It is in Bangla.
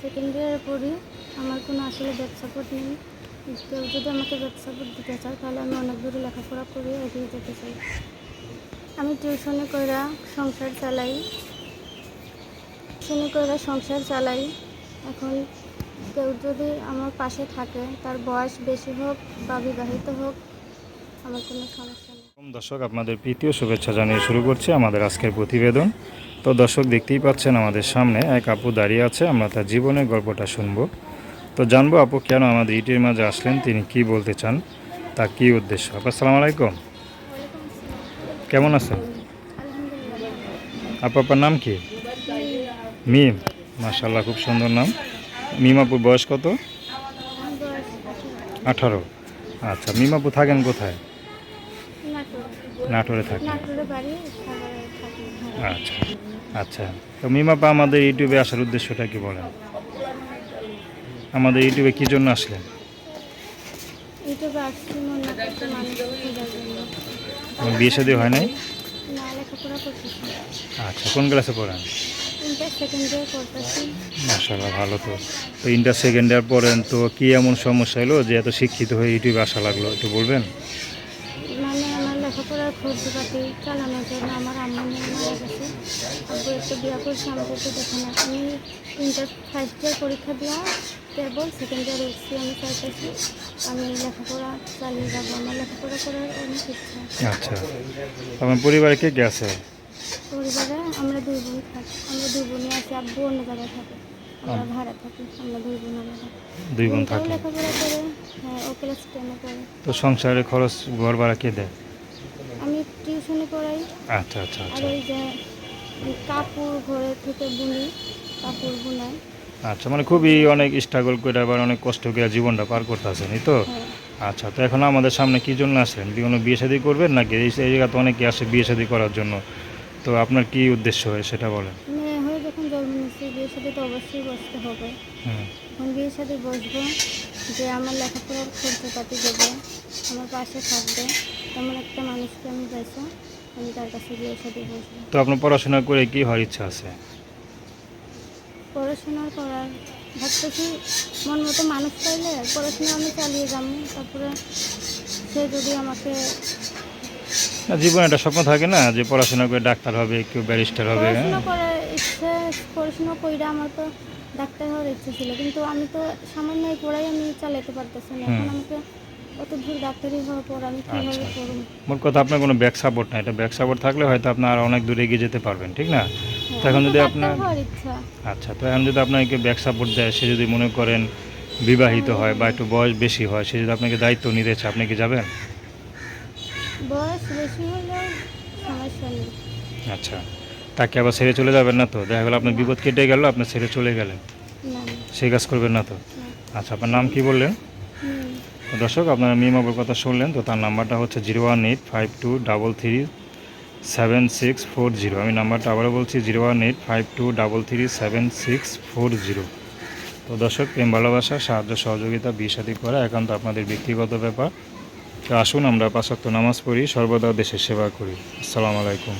সেকেন্ড ইয়ারে পড়ি আমার কোনো আসলে ব্যাক সাপোর্ট নেই। কেউ যদি আমাকে ব্যাক সাপোর্ট দিতে চায়, তাহলে আমি অনেক দূরে লেখাপড়া করে এগিয়ে যেতে চাই। আমি টিউশনে কইরা সংসার চালাই। টিউশনে কইরা সংসার চালাই। এখন কেউ যদি আমার পাশে থাকে, তার বয়স বেশি হোক বা বিবাহিত হোক, আমার কোনো সমস্যা নেই। দর্শক, আপনাদের প্রীতীয় শুভেচ্ছা জানিয়ে শুরু করছি আমাদের আজকের প্রতিবেদন। তো দর্শক, দেখতেই পাচ্ছেন আমাদের সামনে এক আপু দাঁড়িয়ে আছে, আমরা তার জীবনের গল্পটা শুনব। তো জানব আপু, কেন আমাদের ইটির মাঝে আসলেন, তিনি কি বলতে চান তা কি উদ্দেশ্য? আপু, আসসালামু আলাইকুম। কেমন আছেন? আপু, আপনার নাম কি? মিম। মাশাল্লাহ খুব সুন্দর নাম। মিম আপুর বয়স কত? আঠারো। আচ্ছা মিম আপু, থাকেন কোথায়? নাটোর থাকি। আচ্ছা আচ্ছা। তো মিমাপা আমাদের ইউটিউবে আসার উদ্দেশ্যটা কি বলেন? আমাদের ইউটিউবে কি জন্য আসলেন? বিয়ে শাদী হয় নাই? আচ্ছা কোন ক্লাসে পড়েন? মাশাল্লাহ ভালো তো। তো ইন্টার সেকেন্ড ইয়ার পড়েন তো কি এমন সমস্যা হলো যে এত শিক্ষিত হয়ে ইউটিউবে আসা লাগল? একটু বলবেন? লেখাপড়ার খরচপাতি চালানোর জন্য আমার আম্মু নিয়ে মারা গেছে। আব্বু একটা বিয়া করছে আমাকে তো দেখে না আমি ইন্টার ফার্স্ট ইয়ার পরীক্ষা দেওয়া কেবল সেকেন্ড ইয়ার উঠছি আমি চাইতেছি। আমি লেখাপড়া চালিয়ে যাব আমার লেখাপড়া করার অনেক ইচ্ছা। আচ্ছা। আমার পরিবারে কে কে আছে? পরিবারে আমরা দুই বোন থাকি। আমরা দুই বোনই আছি আব্বু অন্য জায়গায় থাকে। আমরা ভাড়া থাকি আমরা দুই বোন আলাদা দুই বোন থাকে। লেখাপড়া করে হ্যাঁ ও ক্লাস টেনে পড়ে। তো সংসারের খরচ ঘর ভাড়া কে দেয়? টিউশনি পড়াই। আচ্ছা আচ্ছা আর আচ্ছা এই যে কাপড় ঘরে থেকে বুনি কাপড় বুনাই। আচ্ছা মানে খুবই অনেক স্ট্রাগল করে আবার অনেক কষ্ট করে জীবনটা পার করতে আছেন এই তো? হ্যাঁ। আচ্ছা তো এখন আমাদের সামনে কি জন্য আসলেন? কি কোনো বিয়ে শাদী করবেন নাকি? এই এই জায়গাতে অনেকে আসে বিয়ে শাদী করার জন্য। তো আপনার কি উদ্দেশ্য হয় সেটা বলেন। মেয়ে হয়ে যখন জন্ম নিচ্ছি বিয়ের সাথে তো অবশ্যই বসতে হবে। হুম। এখন বিয়ের সাথে বসবো। যে আমার লেখাপড়ার খরচপাতি দেবে আমার পাশে থাকবে তেমন একটা মানুষকে আমি চাইছি আমি তার কাছে বিয়ের সাথে বসবো তো আপনার পড়াশোনা করে কি হওয়ার ইচ্ছা আছে পড়াশোনা করার ভাবতেছি মন মতো মানুষ পাইলে পড়াশোনা আমি চালিয়ে যাব তারপরে সে যদি আমাকে না জীবনে একটা স্বপ্ন থাকে না যে পড়াশোনা করে ডাক্তার হবে কেউ ব্যারিস্টার হবে হ্যাঁ? পড়াশোনা করার ইচ্ছে পড়াশোনা কইরা আমার তো ডাক্তার হওয়ার ইচ্ছে ছিল কিন্তু আমি তো সামান্য পড়াই আমি চালাতে পারতেছি না। এখন আমাকে অত দূর ডাক্তারি হওয়ার পর আমি কীভাবে আচ্ছা। করব মোট কথা আপনার কোনো ব্যাক সাপোর্ট নাই। এটা ব্যাক সাপোর্ট থাকলে হয়তো আপনার আরও অনেক দূরে এগিয়ে যেতে পারবেন ঠিক না? তো এখন যদি আপনার আচ্ছা তো এখন যদি আপনাকে ব্যাক সাপোর্ট দেয় সে যদি মনে করেন বিবাহিত হয় বা একটু বয়স বেশি হয় সে যদি আপনাকে দায়িত্ব নিতে চায় আপনি কি যাবেন? বয়স বেশি হলেও সমস্যা নেই। আচ্ছা। তাকে আবার ছেড়ে চলে যাবেন না তো? দেখা গেলো আপনার বিপদ কেটে গেল আপনি ছেড়ে চলে গেলেন। সেই কাজ করবেন না তো? আচ্ছা আপনার নাম কি বললেন? দর্শক আপনারা মিমাবুর কথা শুনলেন তো তার নাম্বারটা হচ্ছে zero one eight five two double three seven six four zero. আমি নাম্বারটা আবারও বলছি zero one eight five two double three seven six four zero. তো দর্শক প্রেম ভালোবাসা সাহায্য সহযোগিতা বিয়ে করা একান্ত আপনাদের ব্যক্তিগত ব্যাপার। তো আসুন আমরা পাঁচক্ত নামাজ পড়ি সর্বদা দেশের সেবা করি। আসসালামু আলাইকুম।